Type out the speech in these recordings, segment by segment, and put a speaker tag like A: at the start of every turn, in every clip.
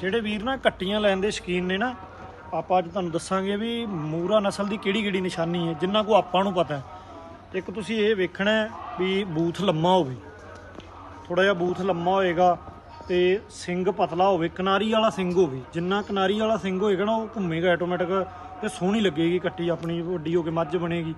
A: ਜਿਹੜੇ ਵੀਰ ਨਾ ਕੱਟੀਆਂ ਲੈਣ ਦੇ ਸ਼ਕੀਨ ਨੇ ਨਾ, ਆਪਾਂ ਅੱਜ ਤੁਹਾਨੂੰ ਦੱਸਾਂਗੇ ਵੀ ਮੂਰਾ ਨਸਲ ਦੀ ਕਿਹੜੀ ਕਿਹੜੀ ਨਿਸ਼ਾਨੀ ਹੈ, ਜਿੰਨਾ ਕੋ ਆਪਾਂ ਨੂੰ ਪਤਾ ਹੈ। ਇੱਕ ਤੁਸੀਂ ਇਹ ਵੇਖਣਾ ਵੀ ਬੂਥ ਲੰਮਾ ਹੋਵੇ। ਥੋੜਾ ਜਿਹਾ ਬੂਥ ਲੰਮਾ ਹੋਏਗਾ ਤੇ ਸਿੰਘ ਪਤਲਾ ਹੋਵੇ, ਕਿਨਾਰੀ ਵਾਲਾ ਸਿੰਘ ਹੋਵੇ। ਜਿੰਨਾ ਕਿਨਾਰੀ ਵਾਲਾ ਸਿੰਘ ਹੋਏਗਾ ਨਾ, ਉਹ ਘੁੰਮੇਗਾ ਆਟੋਮੈਟਿਕ ਤੇ ਸੋਹਣੀ ਲੱਗੇਗੀ ਕੱਟੀ ਆਪਣੀ, ਵੱਡੀ ਹੋ ਕੇ ਮੱਝ ਬਣੇਗੀ।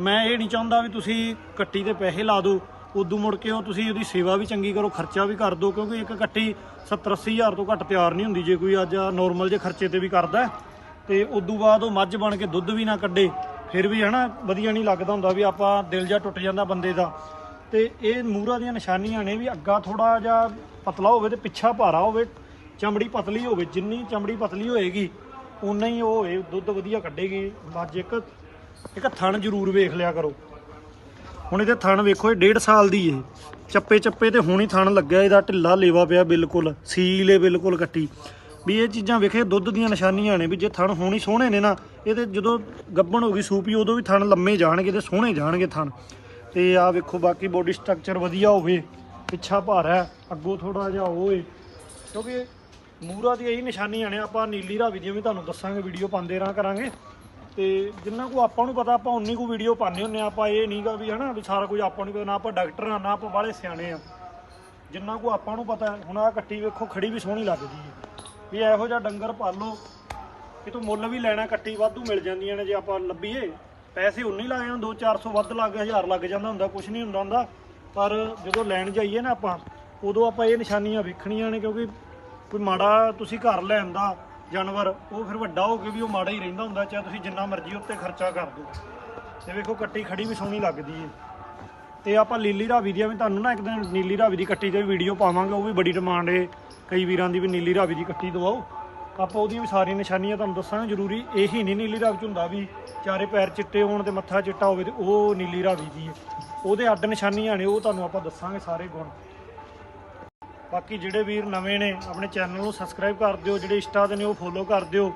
A: ਮੈਂ ਇਹ ਨਹੀਂ ਚਾਹੁੰਦਾ ਵੀ ਤੁਸੀਂ ਕੱਟੀ ਤੇ ਪੈਸੇ ਲਾ ਦਿਓ। ਉਦੋਂ ਮੁੜ ਕੇ ਉਹ ਤੁਸੀਂ ਉਹਦੀ ਸੇਵਾ ਵੀ ਚੰਗੀ ਕਰੋ ਖਰਚਾ ਵੀ ਕਰ ਦਿਓ ਕਿਉਂਕਿ ਇੱਕ ਇਕੱਠੀ 70 80 ਹਜ਼ਾਰ ਤੋਂ ਘੱਟ ਤਿਆਰ ਨਹੀਂ ਹੁੰਦੀ ਜੇ ਕੋਈ ਅੱਜ ਨੋਰਮਲ ਜੇ ਖਰਚੇ ਤੇ ਵੀ ਕਰਦਾ ਹੈ, ਤੇ ਉਦੋਂ ਬਾਅਦ ਉਹ ਮੱਝ ਬਣ ਕੇ ਦੁੱਧ ਵੀ ਨਾ ਕੱਢੇ ਫਿਰ ਵੀ ਹਨਾ ਵਧੀਆ ਨਹੀਂ ਲੱਗਦਾ ਹੁੰਦਾ ਵੀ ਆਪਾਂ ਦਿਲ ਜਾ ਟੁੱਟ ਜਾਂਦਾ ਬੰਦੇ ਦਾ। ਤੇ ਇਹ ਮੂਰਾ ਦੀਆਂ ਨਿਸ਼ਾਨੀਆਂ ਨੇ ਵੀ ਅੱਗਾ ਥੋੜਾ ਜਿਹਾ ਪਤਲਾ ਹੋਵੇ ਤੇ ਪਿੱਛਾ ਭਾਰਾ ਹੋਵੇ ਚਮੜੀ ਪਤਲੀ ਹੋਵੇ ਜਿੰਨੀ ਚਮੜੀ ਪਤਲੀ ਹੋਏਗੀ ਉਨਾ ਹੀ ਉਹ ਹੋਏ ਦੁੱਧ ਵਧੀਆ ਕੱਢੇਗੀ। ਮੱਝ ਇੱਕ ਇੱਕ ਥਣ ਜ਼ਰੂਰ ਵੇਖ ਲਿਆ ਕਰੋ। ਹੁਣ ਇਹਦੇ ਥਣ ਵੇਖੋ ਇਹ ਡੇਢ ਸਾਲ ਦੀ ਇਹ ਚੱਪੇ ਚੱਪੇ ਤੇ ਹੁਣੀ ਥਣ ਲੱਗਿਆ ਇਹਦਾ ਢਿੱਲਾ ਲੇਵਾ ਪਿਆ ਬਿਲਕੁਲ ਸੀਲ ਏ ਬਿਲਕੁਲ ਕੱਟੀ। ਵੀ ਇਹ ਚੀਜ਼ਾਂ ਵੇਖੇ ਦੁੱਧ ਦੀਆਂ ਨਿਸ਼ਾਨੀਆਂ ਨੇ ਵੀ ਜੇ ਥਣ ਹੋਣੀ ਸੋਹਣੇ ਨੇ ਨਾ ਇਹਦੇ ਜਦੋਂ ਗੱਬਣ ਹੋ ਗਈ ਸੂਪੀ ਉਦੋਂ ਵੀ ਥਣ ਲੰਮੇ ਜਾਣਗੇ ਤੇ ਸੋਹਣੇ ਜਾਣਗੇ ਥਣ। ਤੇ ਆ ਵੇਖੋ ਬਾਕੀ ਬੋਡੀ ਸਟਰਕਚਰ ਵਧੀਆ ਹੋਵੇ ਪਿੱਛਾ ਭਾਰਾ ਹੈ, ਅੱਗੋਂ ਥੋੜਾ ਜਿਹਾ ਹੋਏ ਕਿਉਂਕਿ ਮੂਰਾ ਦੀ ਇਹੀ ਨਿਸ਼ਾਨੀਆਂ ਨੇ ਆਪਾਂ ਨੀਲੀ ਰਾਵੀ ਦੀਆਂ ਵੀ ਤੁਹਾਨੂੰ ਦੱਸਾਂਗੇ ਵੀਡੀਓ ਪਾਉਂਦੇ ਰਹਾਂ ਕਰਾਂਗੇ। ਤੇ ਜਿੰਨਾ ਕੋ ਆਪਾਂ ਨੂੰ ਪਤਾ, ਆਪਾਂ ਉਨੀ ਕੋ ਵੀਡੀਓ ਪਾਉਂਦੇ ਹੁੰਨੇ ਆ ਆਪਾਂ ਇਹ ਨਹੀਂਗਾ ਵੀ ਹਨਾ ਵੀ ਸਾਰਾ ਕੁਝ ਆਪਾਂ ਨੂੰ ਪਤਾ, ਨਾ ਆਪਾਂ ਡਾਕਟਰ ਆ ਨਾ ਆਪਾਂ ਬਾਹਲੇ ਸਿਆਣੇ ਆ ਜਿੰਨਾ ਕੋ ਆਪਾਂ ਨੂੰ ਪਤਾ, ਹੁਣ ਆ ਕੱਟੀ ਵੇਖੋ, ਖੜੀ ਵੀ ਸੋਹਣੀ ਲੱਗਦੀ ਹੈ। ਵੀ ਇਹੋ ਜਿਹਾ ਡੰਗਰ ਪਾਲੋ ਕਿਤੋਂ ਮੁੱਲ ਵੀ ਲੈਣਾ, ਕੱਟੀ ਵਾਧੂ ਮਿਲ ਜਾਂਦੀਆਂ ਨੇ ਜੇ ਆਪਾਂ ਲੱਭੀਏ। ਪੈਸੇ ਉਨੇ ਹੀ ਲੱਗ ਜਾਂਦੇ 2-400 ਵੱਧ ਲੱਗ 1000 ਲੱਗ ਜਾਂਦਾ ਹੁੰਦਾ ਕੁਝ ਨਹੀਂ ਹੁੰਦਾ ਹੁੰਦਾ। ਪਰ ਜਦੋਂ ਲੈਣ ਜਾਈਏ ਨਾ ਆਪਾਂ, ਉਦੋਂ ਆਪਾਂ ਇਹ ਨਿਸ਼ਾਨੀਆਂ ਵੇਖਣੀਆਂ ਨੇ, ਕਿਉਂਕਿ ਕੋਈ ਮਾੜਾ ਤੁਸੀਂ ਘਰ ਲੈਣ ਦਾ ਜਾਨਵਰ, ਉਹ ਫਿਰ ਵੱਡਾ ਹੋ ਕੇ ਵੀ ਉਹ ਮਾੜਾ ਹੀ ਰਹਿੰਦਾ ਹੁੰਦਾ, ਚਾਹੇ ਤੁਸੀਂ ਜਿੰਨਾ ਮਰਜ਼ੀ ਉੱਤੇ ਖਰਚਾ ਕਰ ਦਿਓ। ਤੇ ਵੇਖੋ, ਕੱਟੀ ਖੜੀ ਵੀ ਸੋਹਣੀ ਲੱਗਦੀ ਏ। ਤੇ ਆਪਾਂ ਲੀਲੀ ਰਾਵੀ ਦੀਆਂ ਵੀ, ਤੁਹਾਨੂੰ ਨਾ ਇੱਕ ਦਿਨ ਨੀਲੀ ਰਾਵੀ ਦੀ ਕੱਟੀ ਤੇ ਵੀਡੀਓ ਪਾਵਾਂਗੇ, ਉਹ ਵੀ ਬੜੀ ਡਿਮਾਂਡ ਏ। ਕਈ ਵੀਰਾਂ ਦੀ ਵੀ ਨੀਲੀ ਰਾਵੀ ਦੀ ਕੱਟੀ ਦਵਾਓ। ਆਪਾਂ ਉਹਦੀਆਂ ਵੀ ਸਾਰੀਆਂ ਨਿਸ਼ਾਨੀਆਂ ਤੁਹਾਨੂੰ ਦੱਸਾਂਗੇ, ਜ਼ਰੂਰੀ ਇਹੀ ਨਹੀਂ ਨੀਲੀ ਰਾਵੀ ਚ ਹੁੰਦਾ ਵੀ ਚਾਰੇ ਪੈਰ ਚਿੱਟੇ ਹੋਣ ਤੇ ਮੱਥਾ ਚਿੱਟਾ ਹੋਵੇ ਤੇ ਉਹ ਨੀਲੀ ਰਾਵੀ ਦੀ ਏ। ਉਹਦੇ ਅੱਡ ਨਿਸ਼ਾਨੀਆਂ ਨੇ, ਉਹ ਤੁਹਾਨੂੰ ਆਪਾਂ ਦੱਸਾਂਗੇ ਸਾਰੇ ਗੁਣ। ਬਾਕੀ ਜਿਹੜੇ ਵੀਰ ਨਵੇਂ ਨੇ, ਆਪਣੇ ਚੈਨਲ ਨੂੰ ਸਬਸਕ੍ਰਾਈਬ ਕਰ ਦਿਓ, ਜਿਹੜੇ ਇੰਸਟਾ ਤੇ ਨੇ ਉਹ ਫੋਲੋ ਕਰ ਦਿਓ।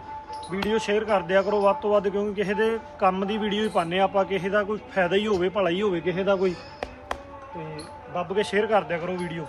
A: ਵੀਡੀਓ ਸ਼ੇਅਰ ਕਰ ਦਿਆ ਕਰੋ ਵੱਧ ਤੋਂ ਵੱਧ, ਕਿਉਂਕਿ ਕਿਸੇ ਦੇ ਕੰਮ ਦੀ ਵੀਡੀਓ ਹੀ ਪਾਉਂਦੇ ਹਾਂ ਆਪਾਂ, ਕਿਸੇ ਦਾ ਕੋਈ ਫਾਇਦਾ ਹੀ ਹੋਵੇ, ਭਲਾ ਹੀ ਹੋਵੇ, ਕਿਸੇ ਦਾ ਕੋਈ। ਤੇ ਦੱਬ ਕੇ ਸ਼ੇਅਰ ਕਰ ਦਿਆ ਕਰੋ ਵੀਡੀਓ